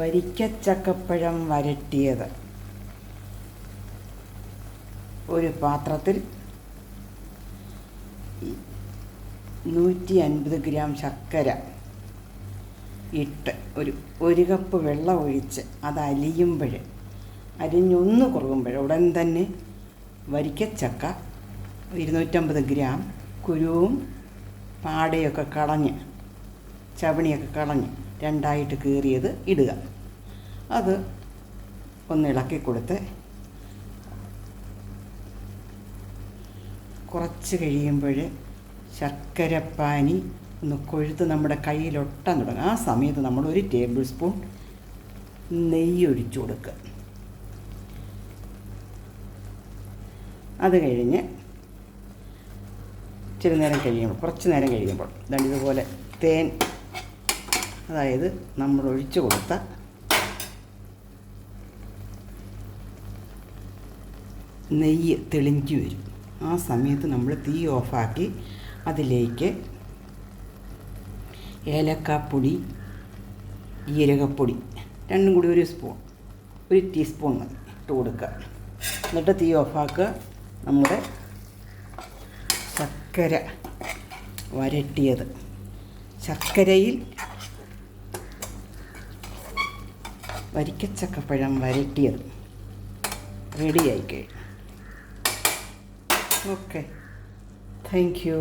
വരിക്കച്ചക്കപ്പഴം വരട്ടിയത്. ഒരു പാത്രത്തിൽ നൂറ്റി അൻപത് ഗ്രാം ശർക്കര ഇട്ട് ഒരു ഒരു കപ്പ് വെള്ളം ഒഴിച്ച് അത് അലിയുമ്പോൾ അരിഞ്ഞൊന്ന് കുറുകുമ്പോൾ ഉടൻ തന്നെ വരിക്കച്ചക്ക ഇരുന്നൂറ്റമ്പത് ഗ്രാം കുരുവും പാടയൊക്കെ കളഞ്ഞ് ചവണിയൊക്കെ കളഞ്ഞ് രണ്ടായിട്ട് കീറിയത് ഇടുക. അത് ഒന്ന് ഇളക്കി കൊടുത്ത് കുറച്ച് കഴിയുമ്പോൾ ശർക്കരപ്പാനി ഒന്ന് കൊഴുത്ത് നമ്മുടെ കയ്യിലൊട്ടാൻ തുടങ്ങും. ആ സമയത്ത് നമ്മൾ ഒരു ടേബിൾ സ്പൂൺ നെയ്യ് ഒഴിച്ചു കൊടുക്കുക. അത് കഴിഞ്ഞ് ഇച്ചിരി നേരം കഴിയുമ്പോൾ കുറച്ച് നേരം കഴിയുമ്പോൾ ഇതുപോലെ തേൻ അതായത് നമ്മൾ ഒഴിച്ചു കൊടുത്ത നെയ്യ് തെളിഞ്ഞു വരും. ആ സമയത്ത് നമ്മൾ തീ ഓഫാക്കി അതിലേക്ക് ഏലക്കാപ്പൊടി ജീരകപ്പൊടി രണ്ടും കൂടി ഒരു സ്പൂൺ ഒരു ടീസ്പൂൺ മതി ഇട്ട് കൊടുക്കുക. എന്നിട്ട് തീ ഓഫാക്കുക. നമ്മുടെ ശർക്കര വരട്ടിയത്. ശർക്കരയിൽ വരിക്കച്ചക്കപ്പഴം വരട്ടിയത്. റെഡിയായി കഴിഞ്ഞു ഓക്കെ താങ്ക് യു